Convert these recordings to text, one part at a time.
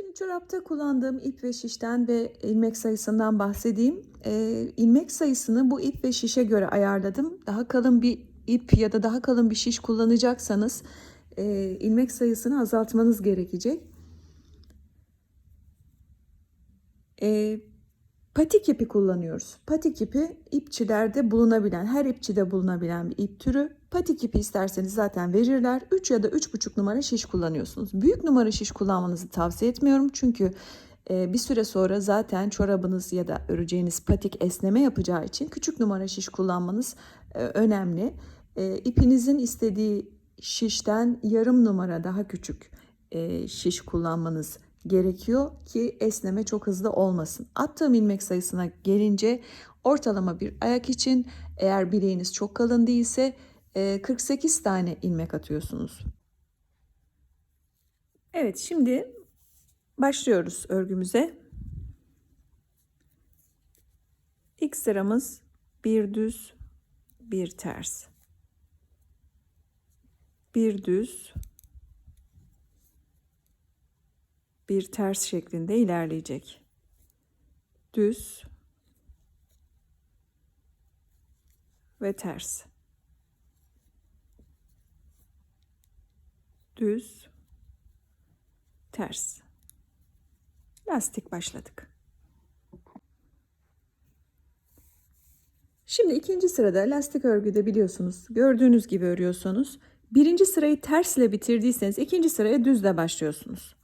Şimdi çorapta kullandığım ip ve şişten ve ilmek sayısından bahsedeyim. Ee, ilmek sayısını bu ip ve şişe göre ayarladım. Daha kalın bir ip ya da daha kalın bir şiş kullanacaksanız e, ilmek sayısını azaltmanız gerekecek. E, patik ipi kullanıyoruz. Patik ipi ipçilerde bulunabilen, her ipçide bulunabilen bir ip türü. Patik ipi isterseniz zaten verirler. 3 ya da 3,5 numara şiş kullanıyorsunuz. Büyük numara şiş kullanmanızı tavsiye etmiyorum. Çünkü e, bir süre sonra zaten çorabınız ya da öreceğiniz patik esneme yapacağı için küçük numara şiş kullanmanız e, önemli. E, ipinizin istediği şişten yarım numara daha küçük şiş kullanmanız gerekiyor ki esneme çok hızlı olmasın. Attığım ilmek sayısına gelince ortalama bir ayak için eğer bileğiniz çok kalın değilse 48 tane ilmek atıyorsunuz. Evet şimdi başlıyoruz örgümüze. İlk sıramız bir düz bir ters. Bir düz bir ters şeklinde ilerleyecek. Düz ve ters. Düz, ters. Lastik başladık. Şimdi ikinci sırada lastik örgüde biliyorsunuz gördüğünüz gibi örüyorsunuz. Birinci sırayı tersle bitirdiyseniz ikinci sıraya düzle başlıyorsunuz.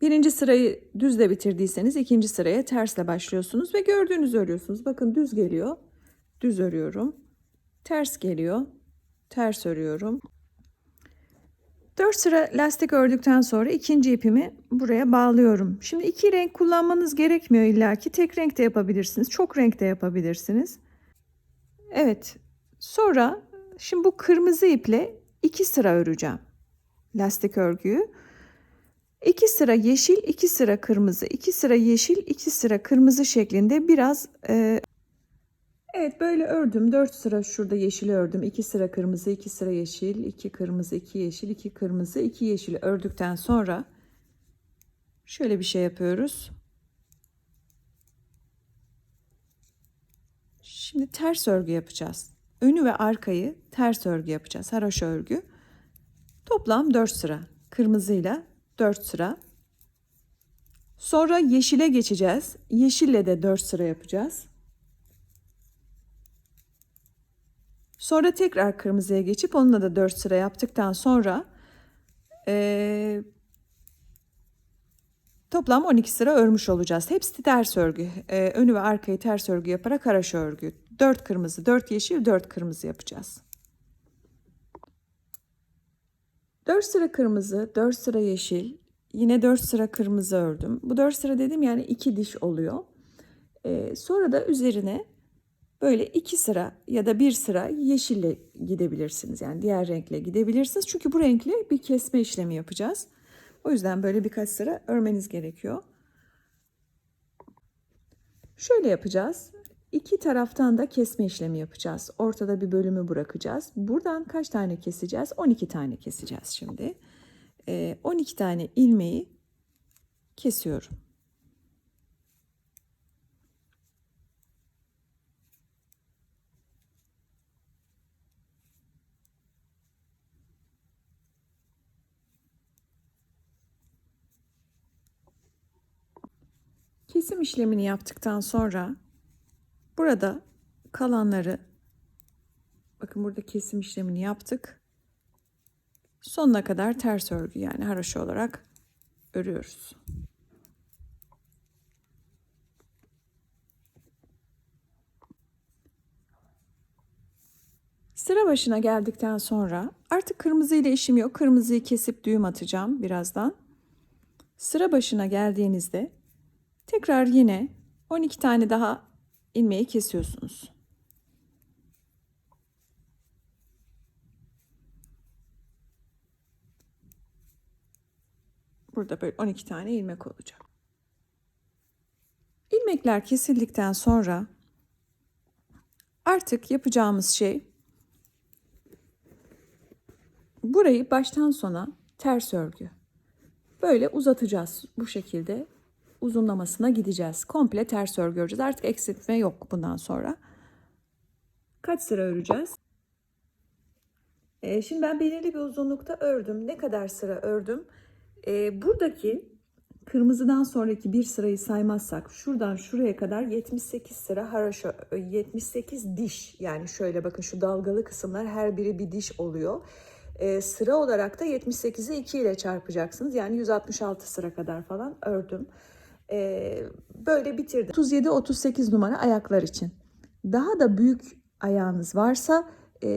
Birinci sırayı düzle bitirdiyseniz ikinci sıraya tersle başlıyorsunuz ve gördüğünüz örüyorsunuz. Bakın düz geliyor. Düz örüyorum. Ters geliyor. Ters örüyorum. 4 sıra lastik ördükten sonra ikinci ipimi buraya bağlıyorum. Şimdi iki renk kullanmanız gerekmiyor illaki. Tek renk de yapabilirsiniz. Çok renk de yapabilirsiniz. Evet. Sonra şimdi bu kırmızı iple iki sıra öreceğim. Lastik örgüyü. İki sıra yeşil, iki sıra kırmızı, iki sıra yeşil, iki sıra kırmızı şeklinde biraz e, Evet böyle ördüm. Dört sıra şurada yeşil ördüm. iki sıra kırmızı, iki sıra yeşil, iki kırmızı, iki yeşil, iki kırmızı, iki yeşil ördükten sonra şöyle bir şey yapıyoruz. Şimdi ters örgü yapacağız. Önü ve arkayı ters örgü yapacağız. Haroşa örgü. Toplam 4 sıra. Kırmızıyla 4 sıra. Sonra yeşile geçeceğiz. Yeşille de 4 sıra yapacağız. Sonra tekrar kırmızıya geçip onunla da 4 sıra yaptıktan sonra e, toplam 12 sıra örmüş olacağız. Hepsi ters örgü. E, önü ve arkayı ters örgü yaparak haraşo örgü. 4 kırmızı, 4 yeşil, 4 kırmızı yapacağız. 4 sıra kırmızı, 4 sıra yeşil, yine 4 sıra kırmızı ördüm. Bu 4 sıra dedim yani 2 diş oluyor. E, sonra da üzerine böyle iki sıra ya da bir sıra yeşille gidebilirsiniz. Yani diğer renkle gidebilirsiniz. Çünkü bu renkle bir kesme işlemi yapacağız. O yüzden böyle birkaç sıra örmeniz gerekiyor. Şöyle yapacağız. İki taraftan da kesme işlemi yapacağız. Ortada bir bölümü bırakacağız. Buradan kaç tane keseceğiz? 12 tane keseceğiz şimdi. 12 tane ilmeği kesiyorum. Kesim işlemini yaptıktan sonra burada kalanları bakın burada kesim işlemini yaptık. Sonuna kadar ters örgü yani haroşa olarak örüyoruz. Sıra başına geldikten sonra artık kırmızı ile işim yok. Kırmızıyı kesip düğüm atacağım birazdan. Sıra başına geldiğinizde Tekrar yine 12 tane daha ilmeği kesiyorsunuz. Burada böyle 12 tane ilmek olacak. İlmekler kesildikten sonra artık yapacağımız şey burayı baştan sona ters örgü. Böyle uzatacağız bu şekilde uzunlamasına gideceğiz. Komple ters örgü öreceğiz. Artık eksiltme yok bundan sonra. Kaç sıra öreceğiz? Ee, şimdi ben belirli bir uzunlukta ördüm. Ne kadar sıra ördüm? Ee, buradaki kırmızıdan sonraki bir sırayı saymazsak şuradan şuraya kadar 78 sıra haraşo 78 diş yani şöyle bakın şu dalgalı kısımlar her biri bir diş oluyor. Ee, sıra olarak da 78'i 2 ile çarpacaksınız. Yani 166 sıra kadar falan ördüm. Ee, böyle bitirdim. 37-38 numara ayaklar için. Daha da büyük ayağınız varsa e,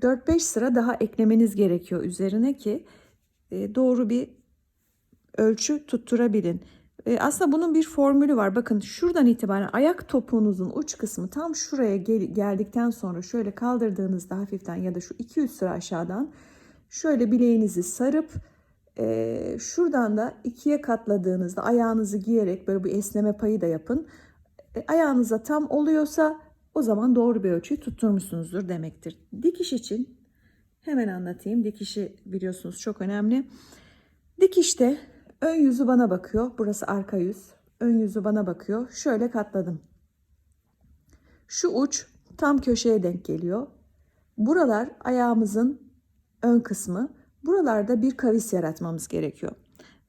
4-5 sıra daha eklemeniz gerekiyor üzerine ki e, doğru bir ölçü tutturabilin. E, aslında bunun bir formülü var. Bakın şuradan itibaren ayak topuğunuzun uç kısmı tam şuraya gel- geldikten sonra şöyle kaldırdığınızda hafiften ya da şu 2-3 sıra aşağıdan şöyle bileğinizi sarıp e, şuradan da ikiye katladığınızda ayağınızı giyerek böyle bir esneme payı da yapın. E, ayağınıza tam oluyorsa o zaman doğru bir ölçüyü tutturmuşsunuzdur demektir. Dikiş için hemen anlatayım. Dikişi biliyorsunuz çok önemli. Dikişte ön yüzü bana bakıyor. Burası arka yüz. Ön yüzü bana bakıyor. Şöyle katladım. Şu uç tam köşeye denk geliyor. Buralar ayağımızın ön kısmı. Buralarda bir kavis yaratmamız gerekiyor.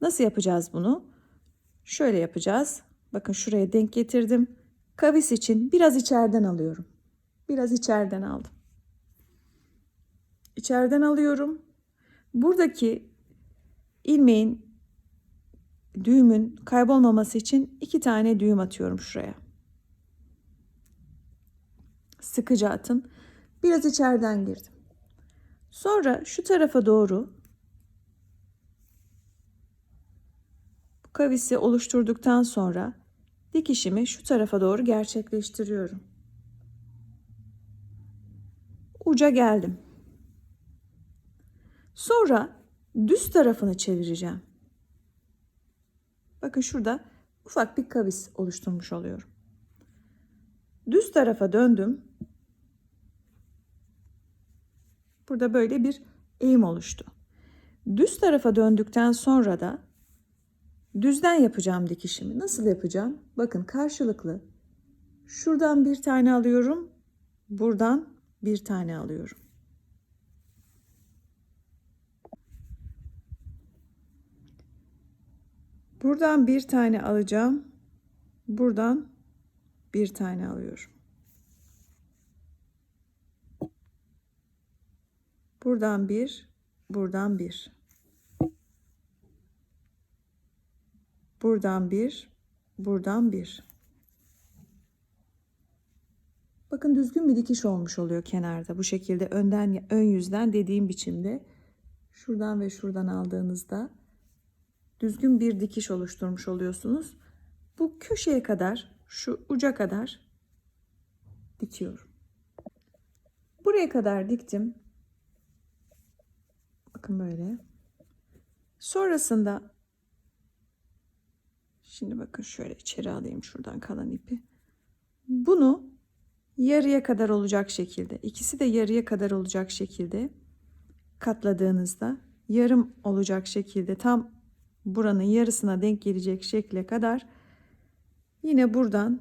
Nasıl yapacağız bunu? Şöyle yapacağız. Bakın şuraya denk getirdim. Kavis için biraz içeriden alıyorum. Biraz içeriden aldım. İçeriden alıyorum. Buradaki ilmeğin düğümün kaybolmaması için iki tane düğüm atıyorum şuraya. Sıkıca atın. Biraz içeriden girdim. Sonra şu tarafa doğru bu kavisi oluşturduktan sonra dikişimi şu tarafa doğru gerçekleştiriyorum. Uca geldim. Sonra düz tarafını çevireceğim. Bakın şurada ufak bir kavis oluşturmuş oluyorum. Düz tarafa döndüm. Burada böyle bir eğim oluştu. Düz tarafa döndükten sonra da düzden yapacağım dikişimi. Nasıl yapacağım? Bakın karşılıklı. Şuradan bir tane alıyorum. Buradan bir tane alıyorum. Buradan bir tane alacağım. Buradan bir tane alıyorum. Buradan bir, buradan bir. Buradan bir, buradan bir. Bakın düzgün bir dikiş olmuş oluyor kenarda. Bu şekilde önden ön yüzden dediğim biçimde şuradan ve şuradan aldığınızda düzgün bir dikiş oluşturmuş oluyorsunuz. Bu köşeye kadar, şu uca kadar dikiyorum. Buraya kadar diktim. Bakın böyle. Sonrasında şimdi bakın şöyle içeri alayım şuradan kalan ipi. Bunu yarıya kadar olacak şekilde, ikisi de yarıya kadar olacak şekilde katladığınızda yarım olacak şekilde tam buranın yarısına denk gelecek şekle kadar yine buradan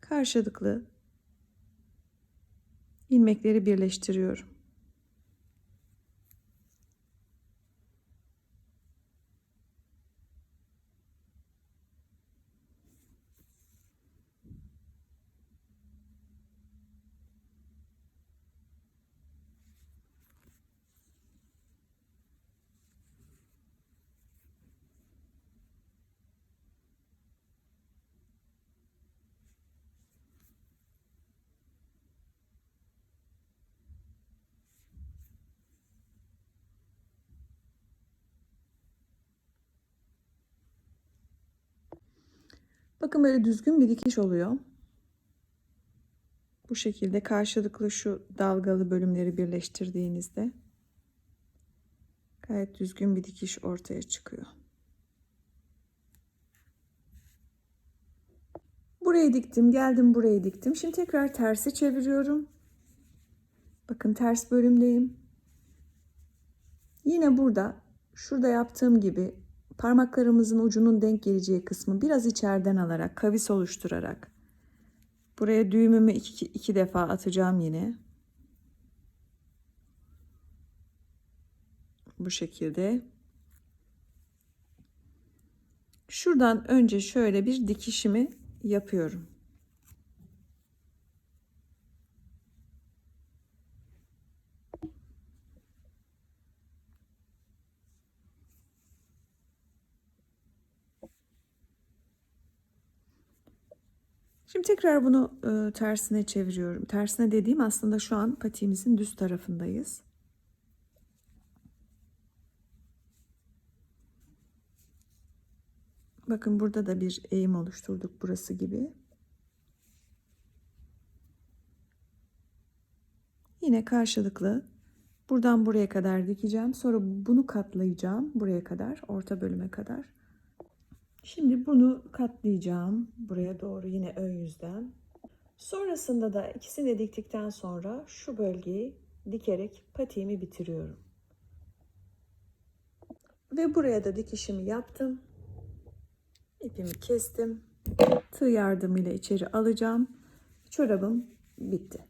karşılıklı ilmekleri birleştiriyorum. Bakın böyle düzgün bir dikiş oluyor. Bu şekilde karşılıklı şu dalgalı bölümleri birleştirdiğinizde gayet düzgün bir dikiş ortaya çıkıyor. Burayı diktim, geldim burayı diktim. Şimdi tekrar tersi çeviriyorum. Bakın ters bölümdeyim. Yine burada şurada yaptığım gibi parmaklarımızın ucunun denk geleceği kısmı biraz içeriden alarak, kavis oluşturarak buraya düğümümü iki, iki defa atacağım yine. Bu şekilde. Şuradan önce şöyle bir dikişimi yapıyorum. Şimdi tekrar bunu e, tersine çeviriyorum. Tersine dediğim aslında şu an patiğimizin düz tarafındayız. Bakın burada da bir eğim oluşturduk burası gibi. Yine karşılıklı buradan buraya kadar dikeceğim. Sonra bunu katlayacağım buraya kadar, orta bölüme kadar. Şimdi bunu katlayacağım buraya doğru yine ön yüzden. Sonrasında da ikisini diktikten sonra şu bölgeyi dikerek patiğimi bitiriyorum. Ve buraya da dikişimi yaptım. İpimi kestim. Tığ yardımıyla içeri alacağım. Çorabım bitti.